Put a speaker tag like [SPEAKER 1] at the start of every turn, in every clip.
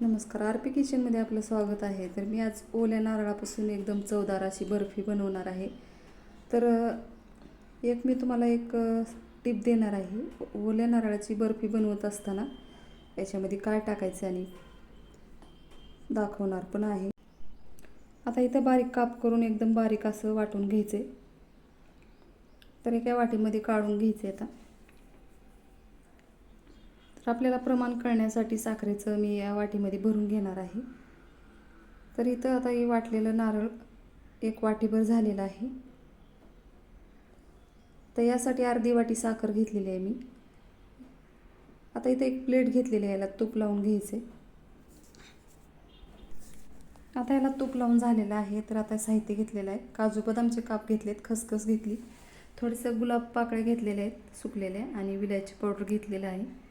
[SPEAKER 1] नमस्कार R P किचनमध्ये आपलं स्वागत आहे. तर मी आज ओल्या नारळापासून एकदम चवदार अशी बर्फी बनवणार आहे. तर एक मी तुम्हाला एक टिप देणार आहे. ओल्या नारळाची बर्फी बनवत असताना याच्यामध्ये काय टाकायचं आणि दाखवणार पण आहे. आता इथं बारीक काप करून एकदम बारीक असं वाटून घ्यायचे तर एका वाटीमध्ये काढून घ्यायचे आता. तर आपल्याला प्रमाण कळण्यासाठी साखरेचं मी या वाटीमध्ये भरून घेणार आहे. तर इथं आता हे वाटलेलं नारळ एक वाटीभर झालेलं आहे. तर यासाठी अर्धी वाटी साखर घेतलेली आहे मी. आता इथं एक प्लेट घेतलेली आहे याला तूप लावून घ्यायचे. आता याला तूप लावून झालेलं आहे तर आता साहित्य घेतलेलं आहे. काजू बदामचे काप घेतलेत खसखस घेतली. थोडेसे गुलाब पाकळ्या घेतलेले आहेत सुकलेल्या आणि विलायची पावडर घेतलेलं आहे.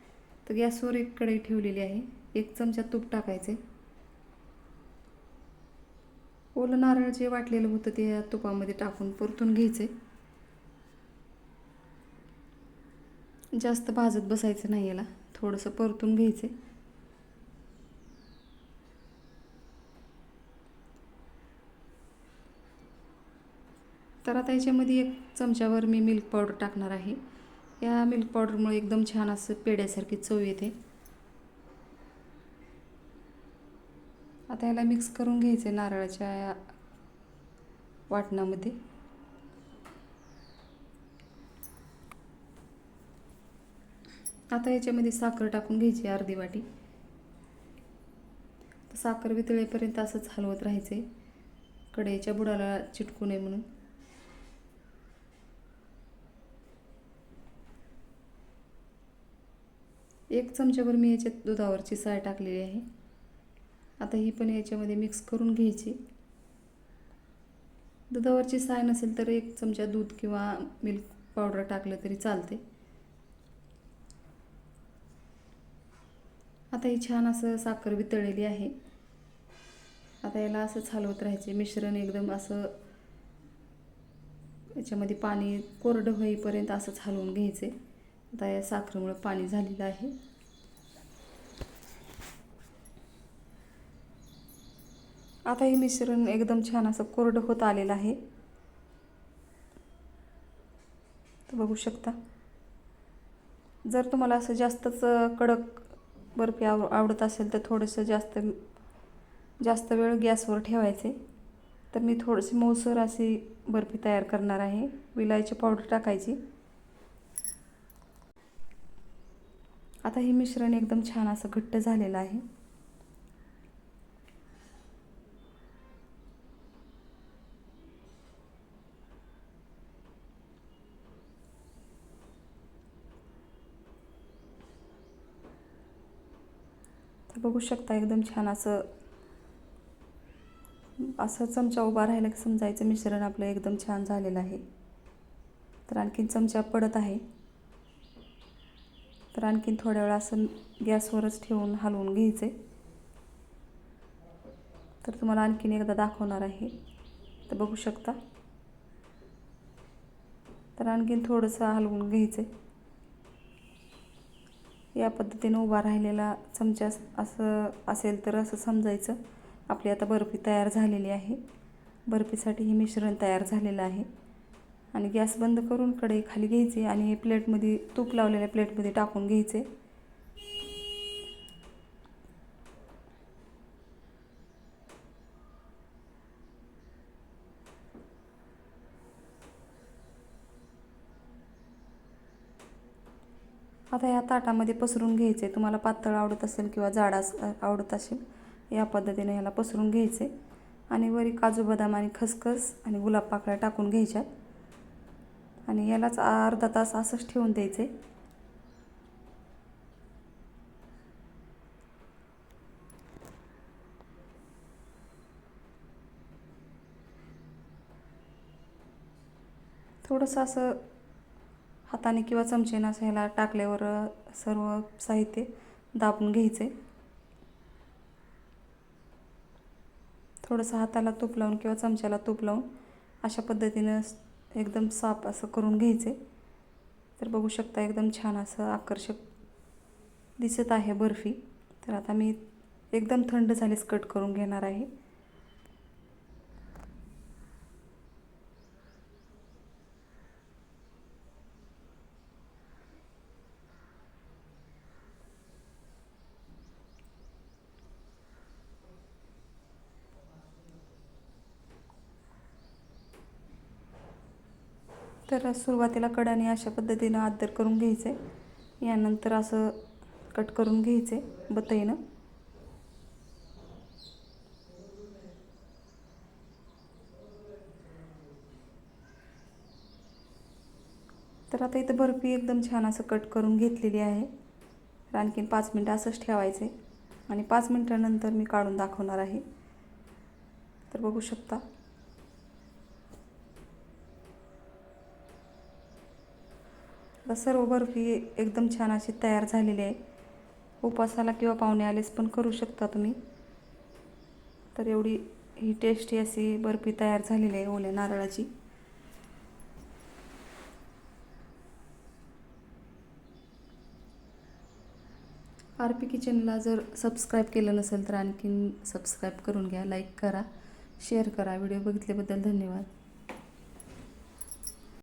[SPEAKER 1] तर गॅसवर एक कढई ठेवलेली आहे. एक चमचा तूप टाकायचे. ओलं नारळ जे वाटलेलं होतं ते या तुपामध्ये टाकून परतून घ्यायचे. जास्त भाजत बसायचं नाही याला. थोडंसं परतून घ्यायचे. तर आता याच्यामध्ये एक चमच्यावर मी मिल्क पावडर टाकणार आहे. या मिल्क पावडरमुळे एकदम छान असं पेड्यासारखी चव येते. आता याला मिक्स करून घ्यायचं आहे नारळाच्या या वाटणामध्ये. आता याच्यामध्ये साखर टाकून घ्यायची अर्धी वाटी. तर साखर वितळेपर्यंत असंच हलवत राहायचे कढईच्या बुडाला चिटकू नये म्हणून. एक चमच्याभर मी याच्यात दुधावरची साय टाकलेली आहे. आता ही पण याच्यामध्ये मिक्स करून घ्यायची. दुधावरची साय नसेल तर एक चमचा दूध किंवा मिल्क पावडर टाकलं तरी चालते. आता ही छान असं साखर वितळलेली आहे. आता याला असंच हलवत राहायचे. मिश्रण एकदम असं याच्यामध्ये पाणी कोरडं होईपर्यंत असंच हलवून घ्यायचे. आता या साखरेमुळं पाणी झालेलं आहे. आता हे मिश्रण एकदम छान असं कोरडं होत आलेलं आहे. तर बघू शकता. जर तुम्हाला असं जास्तच कडक बर्फी आव आवडत असेल तर थोडंसं जास्त जास्त वेळ गॅसवर ठेवायचे. तर मी थोडीशी मऊसर अशी बर्फी तयार करणार आहे. विलायची पावडर टाकायची. आता हे मिश्रण एकदम छान असं घट्ट झालेलं आहे. तर बघू शकता एकदम छान असं असं चमचा उभा राहिला की समजायचं मिश्रण आपलं एकदम छान झालेलं आहे. तर आणखीन चमचा पडत आहे. तर आणखीन थोड्या वेळा असं गॅसवरच ठेवून हलवून घ्यायचे. तर तुम्हाला आणखीन एकदा दाखवणार आहे. तर बघू शकता. तर आणखीन थोडंसं हलवून घ्यायचे. या पद्धतीने उभा राहिलेला चमचा असं असेल तर असं समजायचं. आपली आता बर्फी तयार झालेली आहे. बर्फीसाठी हे मिश्रण तयार झालेलं आहे. आणि गॅस बंद करून कढई खाली घ्यायची आणि प्लेटमध्ये तूप लावलेल्या प्लेटमध्ये टाकून घ्यायचे. आता या ताटामध्ये पसरून घ्यायचे. तुम्हाला पातळ आवडत असेल किंवा जाड अस आवडत असेल या पद्धतीने ह्याला पसरून घ्यायचे. आणि वरी काजू बदाम आणि खसखस आणि गुलाब पाकळ्या टाकून घ्यायच्यात. आणि यालाच अर्धा तास असंच ठेवून द्यायचे थोडंसं असं हाताने किंवा चमचेनं असं ह्याला टाकल्यावर सर्व साहित्य दाबून घ्यायचे थोडंसं हाताला तूप लावून किंवा चमच्याला तूप लावून अशा पद्धतीनं एकदम साफ असं करून घ्यायचे. तर बघू शकता एकदम छान असं आकर्षक दिसत आहे बर्फी. तर आता मी एकदम थंड झालीच कट करून घेणार आहे. तर सुरुवातीला कडाने अशा पद्धतीनं आदर करून घ्यायचे. यानंतर असं कट करून घ्यायचे बतईनं. तर आता इथं बर्फी एकदम छान असं कट करून घेतलेली आहे. तर आणखीन पाच मिनटं असंच ठेवायचे. आणि पाच मिनटानंतर मी काढून दाखवणार आहे. तर बघू शकता. आता सर्व बर्फी एकदम छान अशी तयार झालेली आहे. उपासाला किंवा पाहुणे आलेस पण करू शकता तुम्ही. तर एवढी ही टेस्टी अशी बर्फी तयार झालेली आहे ओल्या नारळाची. आर पी किचनला जर सबस्क्राईब केलं नसेल तर आणखीन सबस्क्राईब करून घ्या लाईक करा शेअर करा. व्हिडिओ बघितल्याबद्दल धन्यवाद.